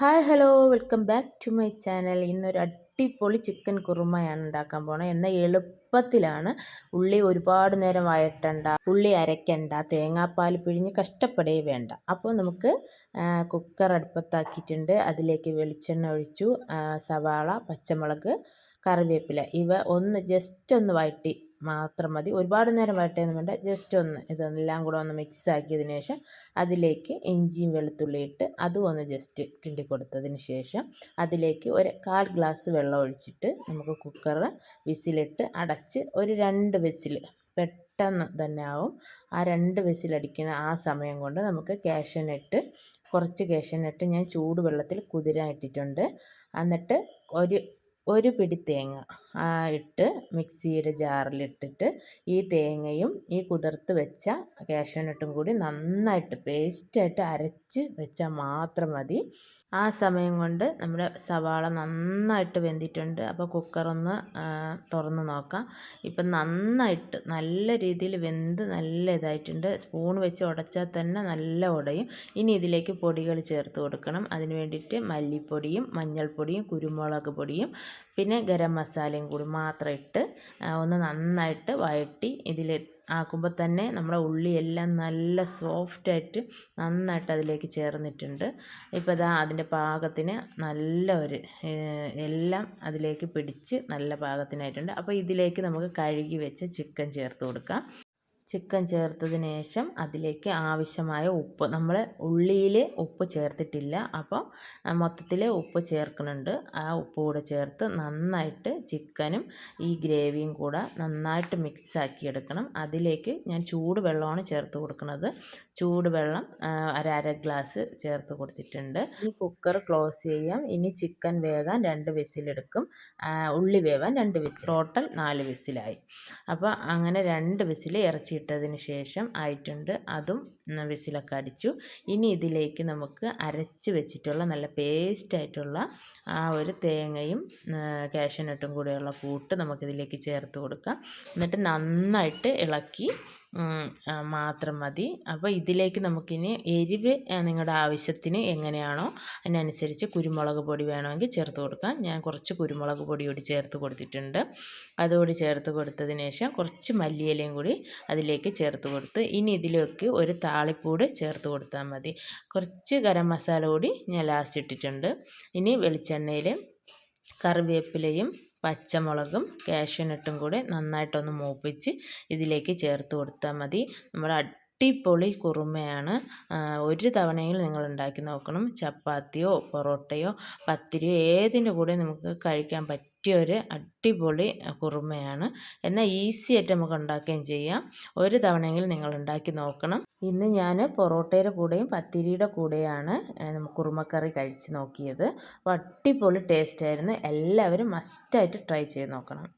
Hi hello. Welcome back to my channel. ഇന്നൊരു അടിപൊളി chicken കുറുമയാണ് ഉണ്ടാക്കാൻ പോണത് എന്നാൽ എളുപ്പത്തിലാണ്. ഉള്ളി ഒരുപാട് നേരം വഴട്ടണ്ട ഉള്ളി അരയ്ക്കണ്ട തേങ്ങാപ്പാൽ പിഴിഞ്ഞ് കഷ്ടപ്പെടേ വേണ്ട. അപ്പോൾ നമുക്ക് കുക്കർ അടുപ്പത്താക്കിയിട്ടുണ്ട്. അതിലേക്ക് വെളിച്ചെണ്ണ ഒഴിച്ചു. സവാള പച്ചമുളക് കറിവേപ്പില. ഇവ ഒന്ന് ജസ്റ്റ് ഒന്ന് വഴറ്റി മാത്രം മതി. ഒരുപാട് നേരം വരട്ടേന്ന് വേണ്ട ജസ്റ്റ് ഒന്ന് ഇതെല്ലാം കൂടെ ഒന്ന് മിക്സ് ആക്കിയതിന് ശേഷം അതിലേക്ക് ഇഞ്ചിയും വെളുത്തുള്ളി ഇട്ട് അതും ഒന്ന് ജസ്റ്റ് കിണ്ടി കൊടുത്തതിന് ശേഷം അതിലേക്ക് ഒരു കാൽ ഗ്ലാസ് വെള്ളം ഒഴിച്ചിട്ട് നമുക്ക് കുക്കർ വിസിലിട്ട് അടച്ച് ഒരു രണ്ട് വിസിൽ പെട്ടെന്ന് തന്നെ ആവും. ആ രണ്ട് വിസിലടിക്കുന്ന ആ സമയം കൊണ്ട് നമുക്ക് കാഷ്യനട്ട് കുറച്ച് കാഷ്യനട്ട് ഞാൻ ചൂടുവെള്ളത്തിൽ കുതിരാൻ ഇട്ടിട്ടുണ്ട്. എന്നിട്ട് ഒരു ഒരു പിടി തേങ്ങ ഇട്ട് മിക്സിയുടെ ജാറിലിട്ടിട്ട് ഈ തേങ്ങയും ഈ കുതിർത്ത് വെച്ച ക്യാഷ്യൂനട്ടും കൂടി നന്നായിട്ട് പേസ്റ്റായിട്ട് അരച്ച് വെച്ചാൽ മാത്രം മതി. ആ സമയം കൊണ്ട് നമ്മുടെ സവാള നന്നായിട്ട് വെന്തിട്ടുണ്ട്. അപ്പോൾ കുക്കറൊന്ന് തുറന്ന് നോക്കാം. ഇപ്പം നന്നായിട്ട് നല്ല രീതിയിൽ വെന്ത് നല്ല ഇതായിട്ടുണ്ട്. സ്പൂൺ വെച്ച് ഉടച്ചാൽ തന്നെ നല്ല ഉടയും. ഇനി ഇതിലേക്ക് പൊടികൾ ചേർത്ത് കൊടുക്കണം. അതിന് വേണ്ടിയിട്ട് മല്ലിപ്പൊടിയും മഞ്ഞൾപ്പൊടിയും കുരുമുളക് പൊടിയും പിന്നെ ഗരം മസാലയും കൂടി മാത്രം ഇട്ട് ഒന്ന് നന്നായിട്ട് വഴറ്റി ഇതിൽ ആക്കുമ്പോൾ തന്നെ നമ്മുടെ ഉള്ളിയെല്ലാം നല്ല സോഫ്റ്റായിട്ട് നന്നായിട്ട് അതിലേക്ക് ചേർന്നിട്ടുണ്ട്. ഇപ്പോൾ ഇതാ അതിന്റെ പാകത്തിന് നല്ല ഒരു എല്ലാം അതിലേക്ക് പിടിച്ച് നല്ല പാകത്തിനായിട്ടുണ്ട്. അപ്പോൾ ഇതിലേക്ക് നമുക്ക് കഴുകി വെച്ച ചിക്കൻ ചേർത്ത് കൊടുക്കാം. ചിക്കൻ ചേർത്തതിന് ശേഷം അതിലേക്ക് ആവശ്യമായ ഉപ്പ്. നമ്മൾ ഉള്ളിയിൽ ഉപ്പ് ചേർത്തിട്ടില്ല. അപ്പോൾ മൊത്തത്തിൽ ഉപ്പ് ചേർക്കുന്നുണ്ട്. ആ ഉപ്പ് കൂടെ ചേർത്ത് നന്നായിട്ട് ചിക്കനും ഈ ഗ്രേവിയും കൂടെ നന്നായിട്ട് മിക്സാക്കി എടുക്കണം. അതിലേക്ക് ഞാൻ ചൂട് വെള്ളമാണ് ചേർത്ത് കൊടുക്കുന്നത്. ചൂടുവെള്ളം അര അര ഗ്ലാസ് ചേർത്ത് കൊടുത്തിട്ടുണ്ട്. ഈ കുക്കർ ക്ലോസ് ചെയ്യാം. ഇനി ചിക്കൻ വേകാൻ രണ്ട് വിസിലെടുക്കും. ഉള്ളി വേവാൻ രണ്ട് വിസിൽ. ടോട്ടൽ നാല് വിസിലായി. അപ്പോൾ അങ്ങനെ രണ്ട് വിസിൽ ഇറച്ചിയിട്ടതിന് ശേഷം ആയിട്ടുണ്ട്. അതും വിസിലൊക്കെ അടിച്ചു. ഇനി ഇതിലേക്ക് നമുക്ക് അരച്ച് വെച്ചിട്ടുള്ള നല്ല പേസ്റ്റായിട്ടുള്ള ആ ഒരു തേങ്ങയും കാഷ്യനട്ടും കൂടെയുള്ള കൂട്ട് നമുക്കിതിലേക്ക് ചേർത്ത് കൊടുക്കാം. എന്നിട്ട് നന്നായിട്ട് ഇളക്കി മാത്രം മതി. അപ്പോൾ ഇതിലേക്ക് നമുക്കിനി എരിവ് നിങ്ങളുടെ ആവശ്യത്തിന് എങ്ങനെയാണോ അതിനനുസരിച്ച് കുരുമുളക് പൊടി വേണമെങ്കിൽ ചേർത്ത് കൊടുക്കാം. ഞാൻ കുറച്ച് കുരുമുളക് പൊടി കൂടി ചേർത്ത് കൊടുത്തിട്ടുണ്ട്. അതുകൂടി ചേർത്ത് കൊടുത്തതിന് ശേഷം കുറച്ച് മല്ലിയിലയും കൂടി അതിലേക്ക് ചേർത്ത് കൊടുത്ത് ഇനി ഇതിലേക്ക് ഒരു താളിപ്പൂട് ചേർത്ത് കൊടുത്താൽ മതി. കുറച്ച് ഗരം മസാല കൂടി ഞാൻ ലാസ്റ്റ് ഇട്ടിട്ടുണ്ട്. ഇനി വെളിച്ചെണ്ണയിൽ കറിവേപ്പിലയും പച്ചമുളകും കാഷ്യനട്ടും കൂടെ നന്നായിട്ടൊന്ന് മൂപ്പിച്ച് ഇതിലേക്ക് ചേർത്ത് കൊടുത്താൽ മതി. നമ്മുടെ അടിപൊളി കുറുമയാണ്. ഒരു തവണയെങ്കിലും നിങ്ങൾ ഉണ്ടാക്കി നോക്കണം. ചപ്പാത്തിയോ പൊറോട്ടയോ പത്തിരിയോ ഏതിന്റെ കൂടെ നമുക്ക് കഴിക്കാൻ പറ്റിയ ഒരു അടിപൊളി കുറുമയാണ്. എന്നാൽ ഈസി ആയിട്ട് നമുക്ക് ഉണ്ടാക്കുകയും ചെയ്യാം. ഒരു തവണയെങ്കിലും നിങ്ങൾ ഉണ്ടാക്കി നോക്കണം. ഇന്ന് ഞാൻ പൊറോട്ടയുടെ കൂടെയും പത്തിരിയുടെ കൂടെയാണ് കുറുമക്കറി കഴിച്ച് നോക്കിയത്. അപ്പോൾ അടിപൊളി ടേസ്റ്റായിരുന്നു എല്ലാവരും മസ്റ്റായിട്ട് ട്രൈ ചെയ്ത് നോക്കണം.